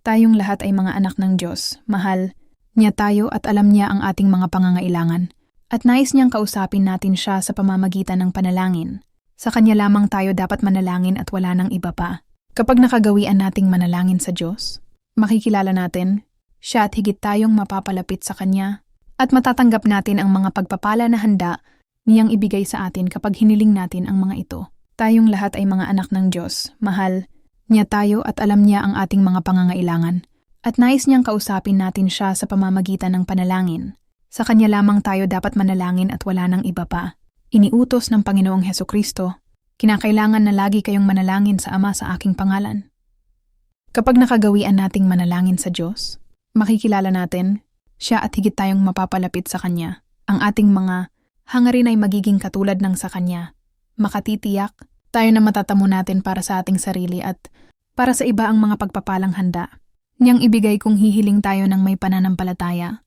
Tayong lahat ay mga anak ng Diyos, mahal niya tayo at alam niya ang ating mga pangangailangan. At nais niyang kausapin natin siya sa pamamagitan ng panalangin. Sa kanya lamang tayo dapat manalangin at wala nang iba pa. Kapag nakagawian nating manalangin sa Diyos, makikilala natin, siya at higit tayong mapapalapit sa Kanya at matatanggap natin ang mga pagpapala na handa niyang ibigay sa atin kapag hiniling natin ang mga ito. Tayong lahat ay mga anak ng Diyos, mahal niya tayo at alam niya ang ating mga pangangailangan. At nais niyang kausapin natin siya sa pamamagitan ng panalangin. Sa kanya lamang tayo dapat manalangin at wala nang iba pa. Iniutos ng Panginoong Heso Kristo, kinakailangan na lagi kayong manalangin sa Ama sa aking pangalan. Kapag nakagawian nating manalangin sa Diyos, makikilala natin, siya at higit tayong mapapalapit sa Kanya. Ang ating mga hangarin ay magiging katulad ng sa Kanya. Makatitiyak, tayo na matatamo natin para sa ating sarili at para sa iba ang mga pagpapalang handa. Niyang ibigay kung hihiling tayo ng may pananampalataya